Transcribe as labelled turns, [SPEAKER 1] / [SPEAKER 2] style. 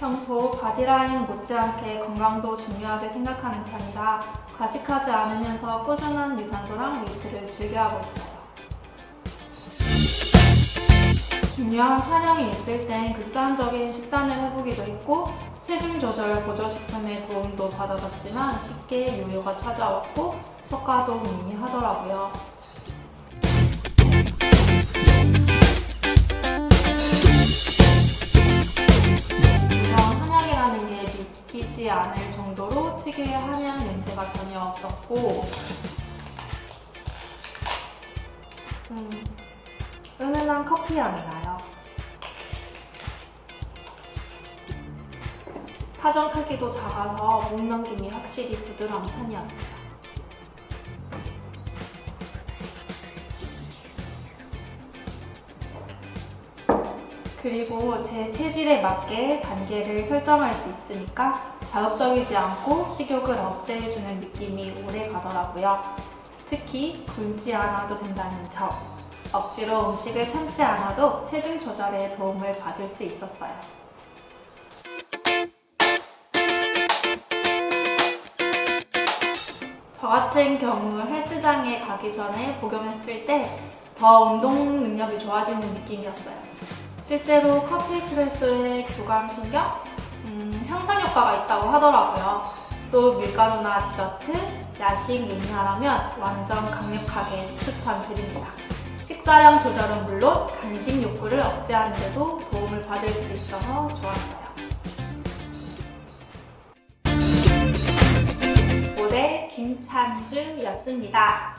[SPEAKER 1] 바디라인 못지않게 건강도 중요하게 생각하는 편이라 과식하지 않으면서 꾸준한 유산소랑 웨이트를 즐겨하고 있어요. 중요한 촬영이 있을 땐 극단적인 식단을 해보기도 했고 체중 조절 보조식품의 도움도 받아봤지만 쉽게 요요가 찾아왔고 효과도 미미하더라고요. 믿기지 않을 정도로 특유의 한약 냄새가 전혀 없었고 음, 은은한 커피 향이 나요. 파전 크기도 작아서 목 넘김이 확실히 부드러운 편이었어요. 그리고 제 체질에 맞게 단계를 설정할 수 있으니까 자극적이지 않고 식욕을 억제해주는 느낌이 오래 가더라고요. 특히 굶지 않아도 된다는 점. 억지로 음식을 참지 않아도 체중 조절에 도움을 받을 수 있었어요. 저 같은 경우 헬스장에 가기 전에 복용했을 때 더 운동 능력이 좋아지는 느낌이었어요. 실제로 커피 프레소의 교감신경 음, 향상 효과가 있다고 하더라고요. 또 밀가루나 디저트, 야식 매니아라면 완전 강력하게 추천드립니다. 식사량 조절은 물론 간식 욕구를 억제하는 데도 도움을 받을 수 있어서 좋았어요. 모델 김찬주였습니다.